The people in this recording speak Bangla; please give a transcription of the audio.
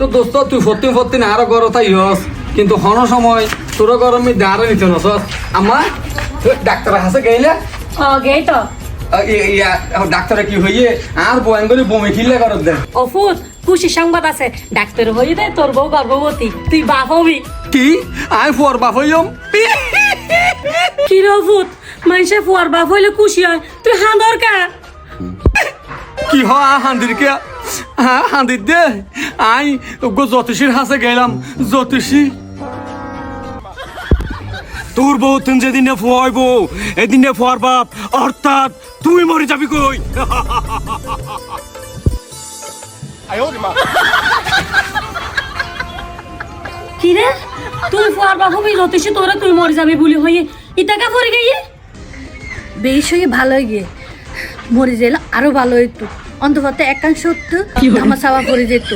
তো দোস্ত তুই ফত্তি না আরও গরম তাই হস। কিন্তু হন সময় তোর গরম দাঁড়ে নিতে নস আমা ডাক্তার হাসে ও গেই তো। ডাক্তারে কি হইয়ে? আর বয়াঙ্গলি বমি খিলে করত দেন অফুত খুশি সংবাদ আছে। ডাক্তার হয়ে দে তোর বউ গর্ভবতী। তুই বাপ হবি। কি? আই ফোর বাপ হইম কি রে অফুত? মানুষে ফুয়ার বাপ হইলে খুশি হয়। তুই হাঁদর কা? কি হ হান্দির কে? তোর বউ তুই যেদিনে ফুয়াইব, এদিনে ফুয়ার বাপ। অর্থাৎ তুই মরে যাবি কই? কি রে তুই ফুয়ার বাপ হবি জ্যোতিষী, তোরা তুই মরে যাবি বলি হয়ে ইটাকা পরে গিয়ে বেশ হয়ে ভালো গিয়ে মরে গেলে আরও ভালো হইতো। অন্তত একাংশ সাবা পরে যেত।